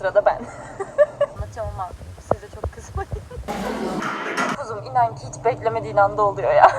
sırada ben. Anlatacağım ama size çok kızmayın. Kuzum inan ki hiç beklemediğin anda oluyor ya.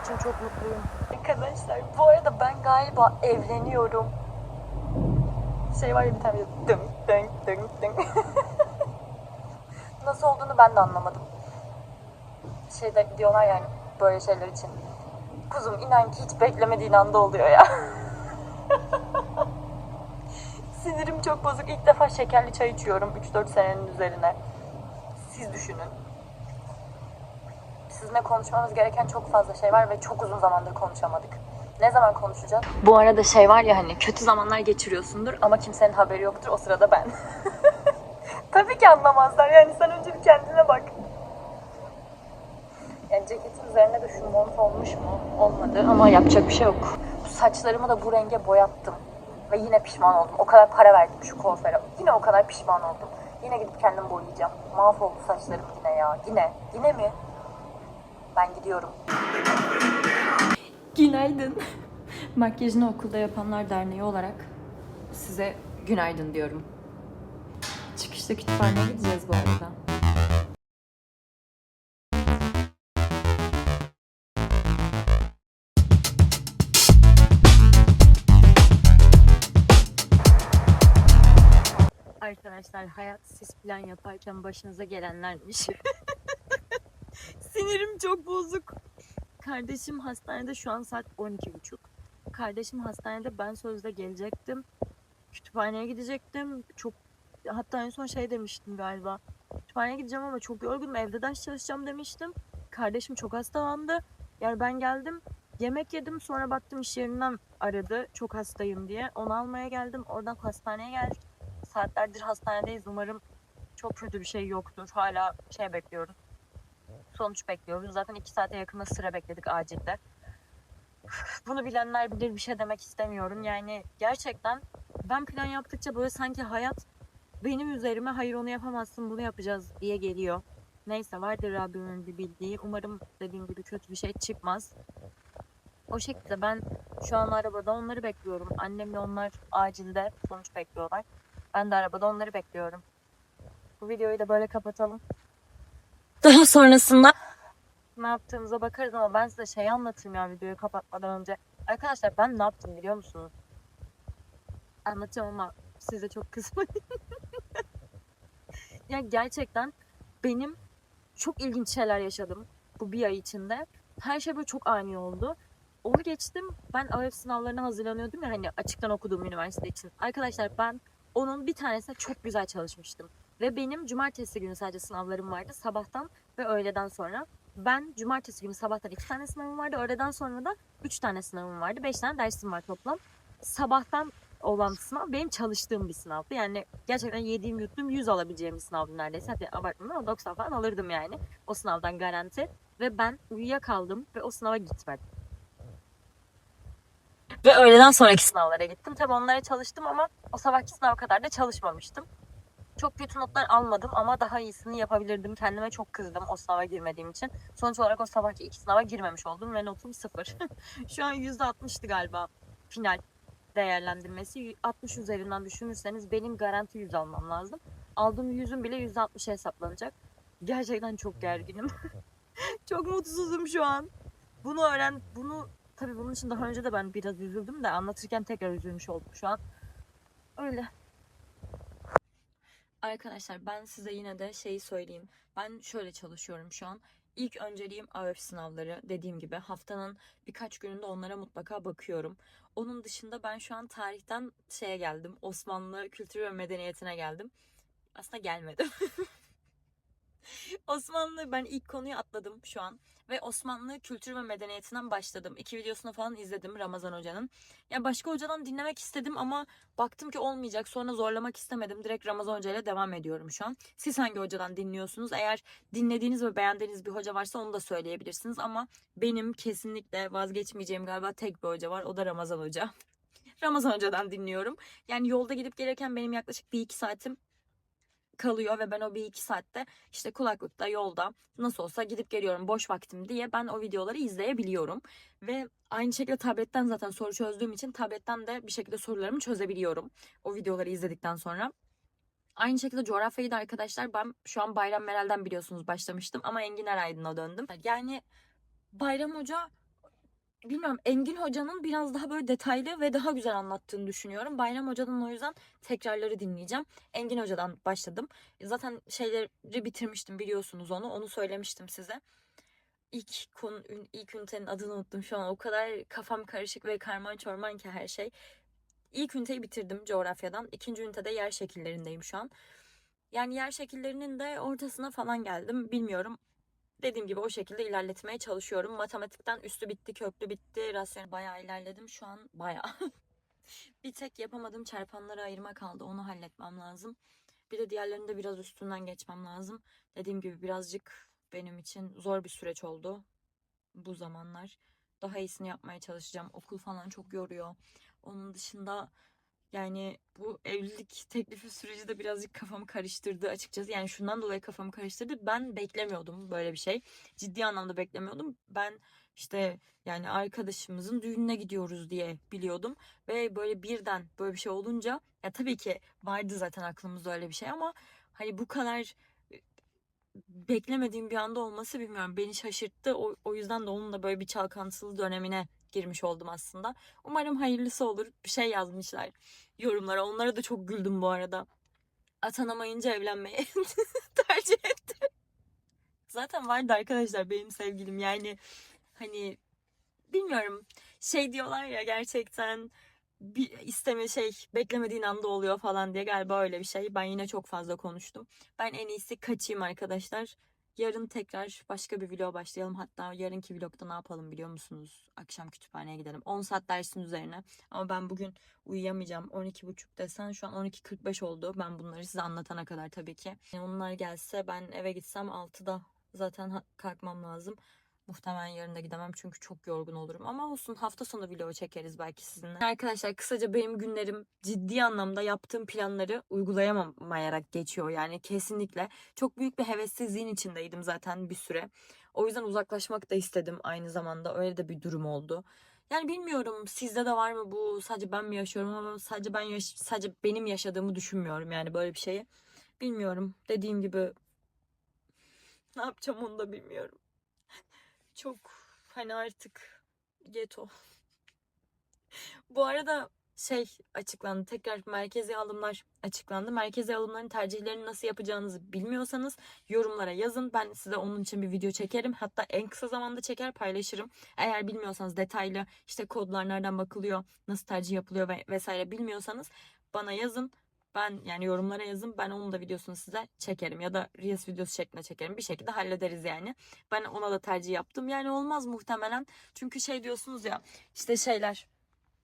İçin çok mutluyum. Arkadaşlar bu arada ben galiba evleniyorum. Şey var ya bir tane dın dın dın dın. Nasıl olduğunu ben de anlamadım. Şeyde diyorlar yani böyle şeyler için. Kuzum inan ki hiç beklemediğin anda oluyor ya. Sinirim çok bozuk. İlk defa şekerli çay içiyorum 3-4 senenin üzerine. Siz düşünün sizinle konuşmamız gereken çok fazla şey var ve çok uzun zamandır konuşamadık. Ne zaman konuşacağız? Bu arada şey var ya hani kötü zamanlar geçiriyorsundur ama kimsenin haberi yoktur. O sırada ben. Tabii ki anlamazlar. Yani sen önce bir kendine bak. Yani ceketin üzerine de şu mont olmuş mu? Olmadı ama yapacak bir şey yok. Bu saçlarımı da bu renge boyattım. Ve yine pişman oldum. O kadar para verdim şu kuaföre. Yine o kadar pişman oldum. Yine gidip kendim boyayacağım. Mahvoldu saçlarım yine ya. Yine. Yine mi? Ben gidiyorum. Günaydın. Makyajını okulda yapanlar derneği olarak size günaydın diyorum. Çıkışta kütüphaneye gideceğiz bu arada. Arkadaşlar hayat siz plan yaparken başınıza gelenlermiş. Sinirim çok bozuk. Kardeşim hastanede şu an saat 12.30. Kardeşim hastanede ben sözde gelecektim. Kütüphaneye gidecektim. Çok hatta en son şey demiştim galiba. Kütüphaneye gideceğim ama çok yorgunum. Evde ders çalışacağım demiştim. Kardeşim çok hastalandı. Yani ben geldim. Yemek yedim. Sonra baktım iş yerinden aradı. Çok hastayım diye. Onu almaya geldim. Oradan hastaneye geldik. Saatlerdir hastanedeyiz. Umarım çok kötü bir şey yoktur. Hala şey bekliyoruz sonuç bekliyoruz. Zaten iki saate yakında sıra bekledik acilde. Bunu bilenler bilir bir şey demek istemiyorum. Yani gerçekten ben plan yaptıkça böyle sanki hayat benim üzerime hayır onu yapamazsın bunu yapacağız diye geliyor. Neyse vardır Rabbimin bir bildiği. Umarım dediğim gibi kötü bir şey çıkmaz. O şekilde ben şu an arabada onları bekliyorum. Annemle onlar acilde sonuç bekliyorlar. Ben de arabada onları bekliyorum. Bu videoyu da böyle kapatalım. Daha sonrasında ne yaptığımıza bakarız ama ben size şey anlatayım ya videoyu kapatmadan önce. Arkadaşlar ben ne yaptım biliyor musunuz? Anlatacağım ama size çok kızmayın. ya gerçekten benim çok ilginç şeyler yaşadım bu bir ay içinde. Her şey böyle çok ani oldu. Onu geçtim. Ben AÖF sınavlarına hazırlanıyordum ya hani açıktan okuduğum üniversite için. Arkadaşlar ben onun bir tanesine çok güzel çalışmıştım. Ve benim cumartesi günü sadece sınavlarım vardı. Sabahtan ve öğleden sonra. Ben cumartesi günü sabahtan iki tane sınavım vardı. Öğleden sonra da üç tane sınavım vardı. Beş tane dersim var toplam. Sabahtan olan sınav benim çalıştığım bir sınavdı. Yani gerçekten yediğim yuttuğum 100 alabileceğim bir sınavdı neredeyse. Hadi abartmıyorum ama 90 falan alırdım yani. O sınavdan garanti. Ve ben uyuyakaldım ve o sınava gitmedim. Ve öğleden sonraki sınavlara gittim. Tabii onlara çalıştım ama o sabahki sınav kadar da çalışmamıştım. Çok kötü notlar almadım ama daha iyisini yapabilirdim. Kendime çok kızdım o sınava girmediğim için. Sonuç olarak o sabahki iki sınava girmemiş oldum ve notum sıfır. Şu an %60'tı galiba final değerlendirmesi. 60 üzerinden düşünürseniz benim garanti 100 almam lazım. Aldığım 100'ün bile %60'a hesaplanacak. Gerçekten çok gerginim. çok mutsuzum şu an. Bunu öğren, bunu tabii bunun için daha önce de ben biraz üzüldüm de anlatırken tekrar üzülmüş oldum şu an. Öyle. Arkadaşlar ben size yine de şeyi söyleyeyim. Ben şöyle çalışıyorum şu an. İlk önceliğim AÖF sınavları. Dediğim gibi haftanın birkaç gününde onlara mutlaka bakıyorum. Onun dışında ben şu an tarihten şeye geldim. Osmanlı kültürü ve medeniyetine geldim. Aslında gelmedim. Osmanlı ben ilk konuyu atladım şu an ve Osmanlı kültür ve medeniyetinden başladım. İki videosunu falan izledim Ramazan Hoca'nın. Ya başka hocadan dinlemek istedim ama baktım ki olmayacak. Sonra zorlamak istemedim. Direkt Ramazan Hoca devam ediyorum şu an. Siz hangi hocadan dinliyorsunuz? Eğer dinlediğiniz ve beğendiğiniz bir hoca varsa onu da söyleyebilirsiniz ama benim kesinlikle vazgeçmeyeceğim galiba tek bir hoca var. O da Ramazan Hoca. Ramazan Hoca'dan dinliyorum. Yani yolda gidip gelirken benim yaklaşık bir iki saatim kalıyor ve ben o bir iki saatte işte kulaklıkta yolda nasıl olsa gidip geliyorum boş vaktim diye ben o videoları izleyebiliyorum. Ve aynı şekilde tabletten zaten soru çözdüğüm için tabletten de bir şekilde sorularımı çözebiliyorum o videoları izledikten sonra. Aynı şekilde coğrafyayı da arkadaşlar ben şu an Bayram Meral'den biliyorsunuz başlamıştım ama Engin Eraydın'a döndüm. Yani Bayram Hoca bilmiyorum Engin Hoca'nın biraz daha böyle detaylı ve daha güzel anlattığını düşünüyorum. Bayram Hoca'dan o yüzden tekrarları dinleyeceğim. Engin Hoca'dan başladım. Zaten şeyleri bitirmiştim biliyorsunuz onu. Onu söylemiştim size. İlk konu, ilk ünitenin adını unuttum şu an. O kadar kafam karışık ve karman çorman ki her şey. İlk üniteyi bitirdim coğrafyadan. İkinci ünitede yer şekillerindeyim şu an. Yani yer şekillerinin de ortasına falan geldim. Bilmiyorum. Dediğim gibi o şekilde ilerletmeye çalışıyorum. Matematikten üstü bitti, köklü bitti. Rasyonel bayağı ilerledim şu an. Bayağı. bir tek yapamadığım çarpanları ayırma kaldı. Onu halletmem lazım. Bir de diğerlerinde biraz üstünden geçmem lazım. Dediğim gibi birazcık benim için zor bir süreç oldu bu zamanlar. Daha iyisini yapmaya çalışacağım. Okul falan çok yoruyor. Onun dışında yani bu evlilik teklifi süreci de birazcık kafamı karıştırdı açıkçası. Yani şundan dolayı kafamı karıştırdı. Ben beklemiyordum böyle bir şey. Ciddi anlamda beklemiyordum. Ben işte yani arkadaşımızın düğününe gidiyoruz diye biliyordum. Ve böyle birden böyle bir şey olunca ya tabii ki vardı zaten aklımızda öyle bir şey ama hani bu kadar e, beklemediğim bir anda olması bilmiyorum beni şaşırttı. O, o yüzden de onun da böyle bir çalkantılı dönemine girmiş oldum aslında. Umarım hayırlısı olur. Bir şey yazmışlar yorumlara. Onlara da çok güldüm bu arada. Atanamayınca evlenmeyi tercih etti. Zaten vardı arkadaşlar benim sevgilim yani hani bilmiyorum şey diyorlar ya gerçekten bir isteme şey beklemediğin anda oluyor falan diye galiba öyle bir şey. Ben yine çok fazla konuştum. Ben en iyisi kaçayım arkadaşlar. Yarın tekrar başka bir vlog başlayalım. Hatta yarınki vlogda ne yapalım biliyor musunuz? Akşam kütüphaneye gidelim. 10 saat dersin üzerine. Ama ben bugün uyuyamayacağım. 12.30 desen şu an 12.45 oldu. Ben bunları size anlatana kadar tabii ki. Yani onlar gelse ben eve gitsem 6'da zaten kalkmam lazım. Muhtemelen yarın da gidemem çünkü çok yorgun olurum. Ama olsun hafta sonu vlog çekeriz belki sizinle. Arkadaşlar kısaca benim günlerim ciddi anlamda yaptığım planları uygulayamayarak geçiyor. Yani kesinlikle. Çok büyük bir hevessizliğin içindeydim zaten bir süre. O yüzden uzaklaşmak da istedim aynı zamanda. Öyle de bir durum oldu. Yani bilmiyorum sizde de var mı bu sadece ben mi yaşıyorum ama sadece ben yaş sadece benim yaşadığımı düşünmüyorum yani böyle bir şeyi. Bilmiyorum. Dediğim gibi ne yapacağım onu da bilmiyorum çok hani artık geto. Bu arada şey açıklandı. Tekrar merkezi alımlar açıklandı. Merkezi alımların tercihlerini nasıl yapacağınızı bilmiyorsanız yorumlara yazın. Ben size onun için bir video çekerim. Hatta en kısa zamanda çeker paylaşırım. Eğer bilmiyorsanız detaylı işte kodlar nereden bakılıyor, nasıl tercih yapılıyor ve vesaire bilmiyorsanız bana yazın. Ben yani yorumlara yazın. Ben onun da videosunu size çekerim. Ya da Reels videosu şeklinde çekerim. Bir şekilde hallederiz yani. Ben ona da tercih yaptım. Yani olmaz muhtemelen. Çünkü şey diyorsunuz ya işte şeyler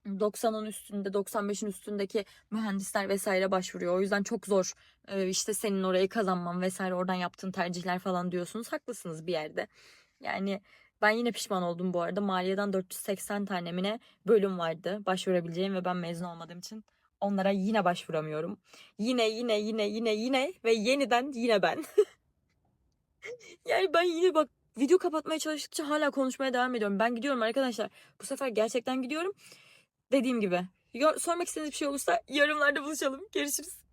90'ın üstünde 95'in üstündeki mühendisler vesaire başvuruyor. O yüzden çok zor ee, işte senin orayı kazanman vesaire oradan yaptığın tercihler falan diyorsunuz. Haklısınız bir yerde. Yani ben yine pişman oldum bu arada. Maliyeden 480 tanemine bölüm vardı başvurabileceğim ve ben mezun olmadığım için onlara yine başvuramıyorum. Yine yine yine yine yine ve yeniden yine ben. yani ben yine bak video kapatmaya çalıştıkça hala konuşmaya devam ediyorum. Ben gidiyorum arkadaşlar. Bu sefer gerçekten gidiyorum. Dediğim gibi. Sormak istediğiniz bir şey olursa yorumlarda buluşalım. Görüşürüz.